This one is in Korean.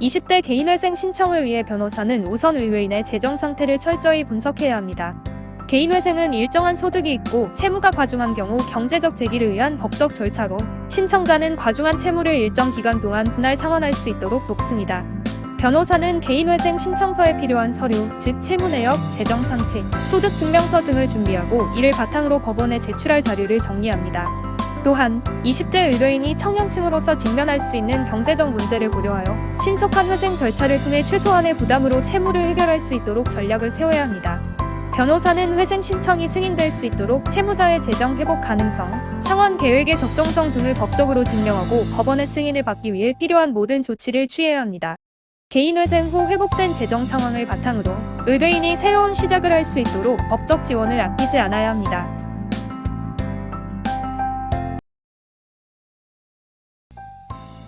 20대 개인회생 신청을 위해 변호사는 우선 의뢰인의 재정 상태를 철저히 분석해야 합니다. 개인회생은 일정한 소득이 있고 채무가 과중한 경우 경제적 재기를 위한 법적 절차로 신청자는 과중한 채무를 일정 기간 동안 분할 상환할 수 있도록 돕습니다. 변호사는 개인회생 신청서에 필요한 서류, 즉 채무 내역, 재정 상태, 소득 증명서 등을 준비하고 이를 바탕으로 법원에 제출할 자료를 정리합니다. 또한 20대 의뢰인이 청년층으로서 직면할 수 있는 경제적 문제를 고려하여 신속한 회생 절차를 통해 최소한의 부담으로 채무를 해결할 수 있도록 전략을 세워야 합니다. 변호사는 회생 신청이 승인될 수 있도록 채무자의 재정 회복 가능성, 상환 계획의 적정성 등을 법적으로 증명하고 법원의 승인을 받기 위해 필요한 모든 조치를 취해야 합니다. 개인회생 후 회복된 재정 상황을 바탕으로 의뢰인이 새로운 시작을 할 수 있도록 법적 지원을 아끼지 않아야 합니다.